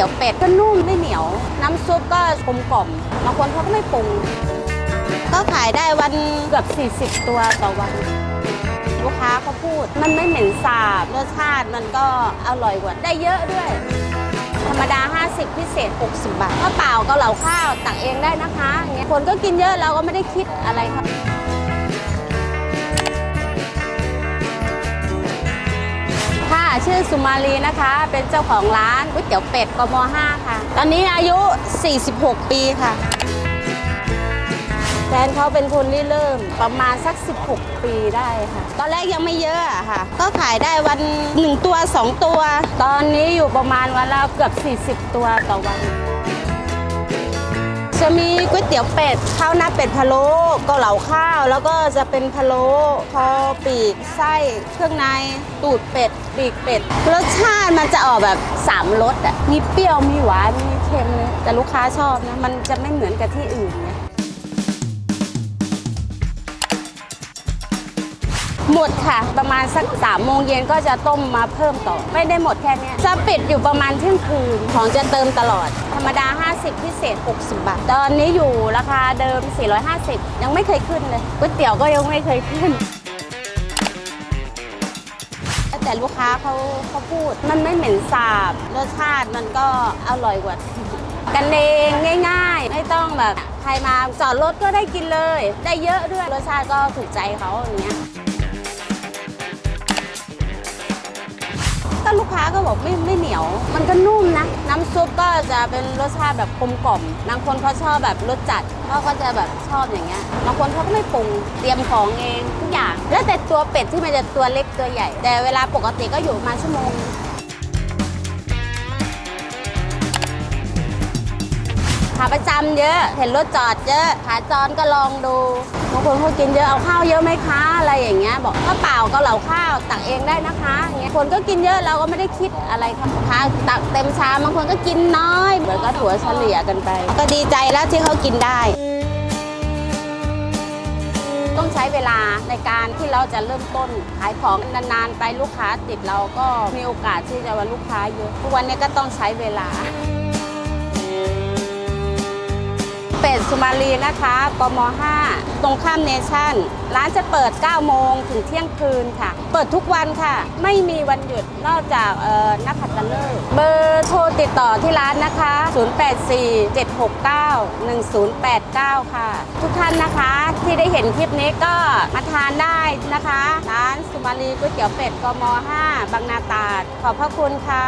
ตี๋ยวเป็ดก็นุ่มไม่เหนียว น้ำซุปก็กลมกล่อมบางคนเขาก็ไม่ปรุง ก็ขายได้วันเกือบ 40 ตัวต่อวัน ลูกค้าเขาพูด มันไม่เหม็นสาบรสชาติมันก็อร่อยกว่าได้เยอะด้วย ธรรมดา 50 พิเศษ 60 บาทข้าเปล่าเกาเหลาข้าวตักเองได้นะคะเงี้ยคนก็กินเยอะเราก็ไม่ได้คิดอะไรครับ ชื่อสุมาลีนะคะ เป็นเจ้าของร้านก๋วยเตี๋ยวเป็ดกม5ค่ะ ตอนนี้อายุ 46 ปีค่ะ แฟนเขาเป็นคนที่เริ่มประมาณสัก 16 ปีได้ค่ะ ตอนแรกยังไม่เยอะอะค่ะ ก็ขายได้วัน 1 ตัว 2 ตัว ตอนนี้อยู่ประมาณวันละเกือบ 40 ตัวต่อวัน จะมีก๋วยเตี๋ยวเป็ดข้าวหน้าเป็ดพะโล้เกาเหลาข้าว แล้วก็จะเป็นพะโล้คอปีกไส้เครื่องในตูดเป็ดปีกเป็ดรสชาติมันจะออกแบบสามรสอะมีเปรี้ยวมีหวานมีเค็มแต่ลูกค้าชอบนะมันจะไม่เหมือนกับที่อื่นไง หมดค่ะ ประมาณสักสามโมงเย็นก็จะต้มมาเพิ่มต่อ ไม่ได้หมดแค่นี้จะปิดอยู่ประมาณเที่ยงคืนของจะเติมตลอด ธรรมดา 50 พิเศษ 60 บาท ตอนนี้อยู่ราคาเดิม 450 ยังไม่เคยขึ้นเลยก๋วยเตี๋ยวก็ยังไม่เคยขึ้นแต่ลูกค้าเขาเขาพูด มันไม่เหม็นสาบ รสชาติมันก็อร่อยกว่ากันเองง่าย ๆ ไม่ต้องแบบ ใครมาจอดรถก็ได้กินเลย ได้เยอะด้วยรสชาติก็ถูกใจเขาอย่างเงี้ย ก็ลูกค้าก็บอกไม่ไม่เหนียว มันก็นุ่มนะ น้ำซุปก็จะเป็นรสชาติแบบกลมกล่อมบางคนเขาชอบแบบรสจัดเขาก็จะแบบชอบอย่างเงี้ยบางคนเขาก็ไม่ปรุงเตรียมของเองทุกอย่าง แล้วแต่ตัวเป็ดที่มันจะตัวเล็กตัวใหญ่ แต่เวลาปกติก็อยู่ประมาณชั่วโมง ขาประจำเยอะ เห็นรถจอดเยอะ ขาจรก็ลองดูบางคนเขากินเยอะเอาข้าวเยอะไหมคะอะไรอย่างเงี้ยบอกข้าวเปล่าเก็เหลาข้าวตักเองได้นะคะอย่างเงี้ยคนก็กินเยอะเราก็ไม่ได้คิดอะไรค่ะลูกค้าตักเต็มชามบางคนก็กินน้อยเหมือนก็ถั่วเฉลี่ยกันไป ก็ดีใจแล้วที่เขากินได้ต้องใช้เวลาในการที่เราจะเริ่มต้นขายของนานๆ ไปลูกค้าติดเราก็มีโอกาสที่จะว่าลูกค้าเยอะทุกวันนี้ก็ต้องใช้เวลา สุมาลีนะคะกม5ตรงข้ามเนชั่น ร้านจะเปิด 9 โมงถึงเที่ยงคืนค่ะ เปิดทุกวันค่ะ ไม่มีวันหยุดนอกจากเอ่อนักขัตฤกษ์เบอร์โทรติดต่อที่ร้านนะคะ 0847691089 ค่ะ ทุกท่านนะคะที่ได้เห็นคลิปนี้ก็มาทานได้นะคะ ร้านสุมาลีก๋วยเตี๋ยวเป็ดกม5บางนาตาด ขอบพระคุณค่ะ